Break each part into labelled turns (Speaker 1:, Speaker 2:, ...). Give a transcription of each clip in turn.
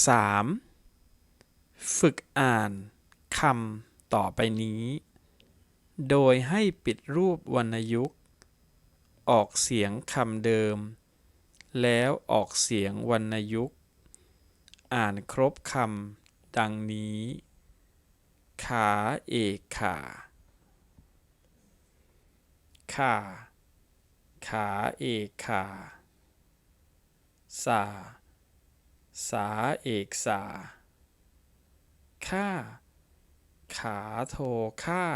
Speaker 1: 3. ฝึกอ่านคำต่อไปนี้ โดยให้ปิดรูปวรรณยุกต์ ออกเสียงคำเดิม แล้วออกเสียงวรรณยุกต์ อ่านครบคำดังนี้ ขาเอกขาขาขาเอกขาสา สาเอกสาค่า ขาโทค่า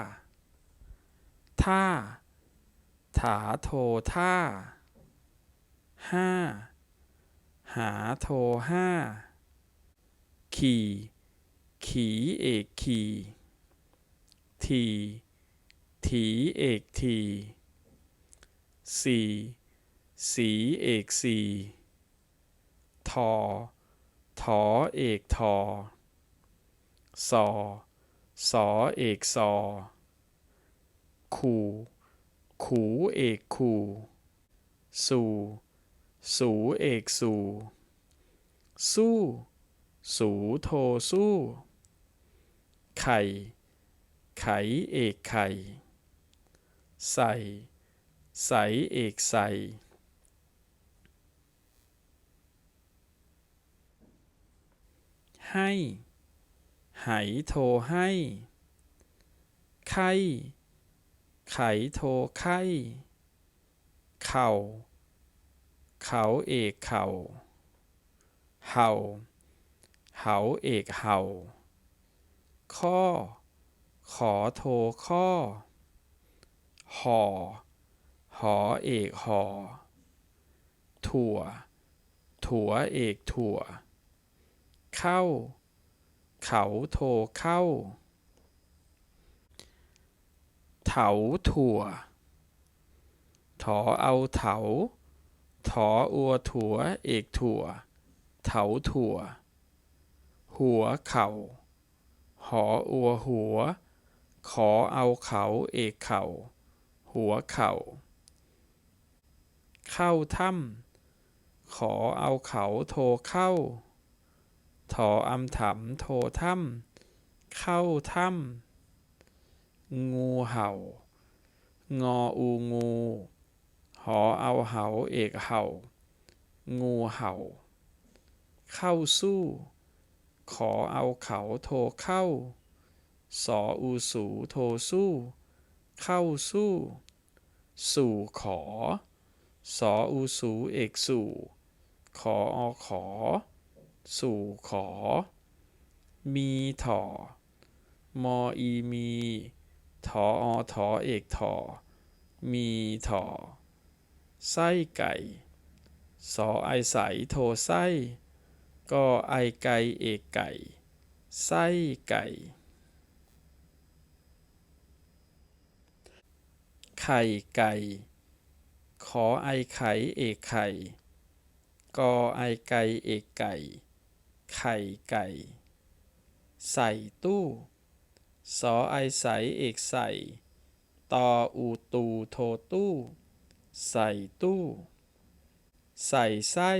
Speaker 1: ท่า ถาโทท่า ห้า หาโทห้า ขี่ ขีเอกขี่ทีถีเอกทีสี่สีเอกสี่ทอ ถอเอกทอสอสอเอกซอขู่ขูเอกขู่สู่สูเอกสู่สู้ สูโทสู้ ไข่ ไขเอกไข่ ใส่ ใสเอกใส่ ให้ ไหโทให้ ไข้ ไขโทไข้ เข่า เขาเอกเข่า เห่า เหาเอกเห่า ข้อ ขอโทข้อ ห่อ หอเอกหอถั่ว ถั่วเอกถั่ว เข้า เขาโทเข้า เถาถั่ว ถอเอาเถา ถออัวถั่ว เอกถั่ว เถาถั่ว หัวเข่า หออัวหัว ขอเอาเขาเอกเข่า หัวเข่า เข้าถ้ำขอเอาเขาโทเข้า ถออำถำโทถ้ำเข้าถ้ำงูเห่า งออูงู หอเอาเหาเอกเห่า งูเห่า เข้าสู้ ขอเอาเขาโทเข้า สออูสูโทสู้ เข้าสู้ สู่ขอ สออูสูเอกสู่ ขออขอ สู่ขอ มีถอมออีมีถออถอเอกถอมีถอไส้ไก่ สอไอใสโทไส้ก็ไอไก่เอกไก่ ไส้ไก่ ไข่ไก่ ขอไอไข่เอกไข่กอไอไก่เอกไก่ ไข่ไก่ ใส่ตู้ สอไอใสเอกใส่ตออูตูโทตู้ ใส่ตู้ ใส่ไส้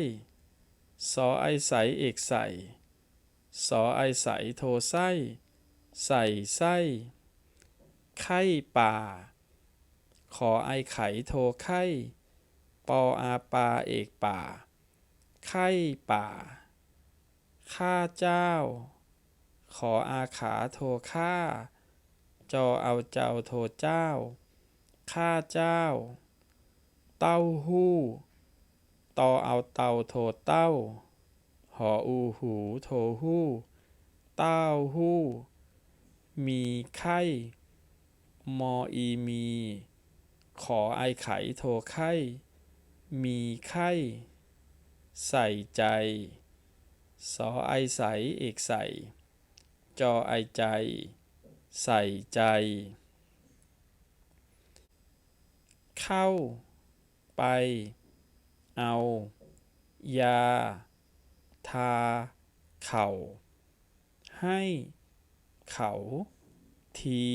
Speaker 1: สอไอใสเอกใส่ สอไอใสโทไส้ ใส่ไส้ ไข่ป่า ขอไอไขโทไข่ ปออาปาเอกป่า ไข่ป่า ข้าเจ้า ขออาขาโทข้า จอเอาเจ้าโทเจ้า ข้าเจ้า เต้าหู้ ตอเอาเต่าโทเต้า หออูหูโทหู้ เต้าหู้ มีไข้ มออีมี ขอไอไขโทไข้ มีไข้ ใส่ใจ สอไอใสเอกใสจอไอใจ ใส่ใจ เข้า ไป เอา ยา ทา เข่า ให้ เขา ที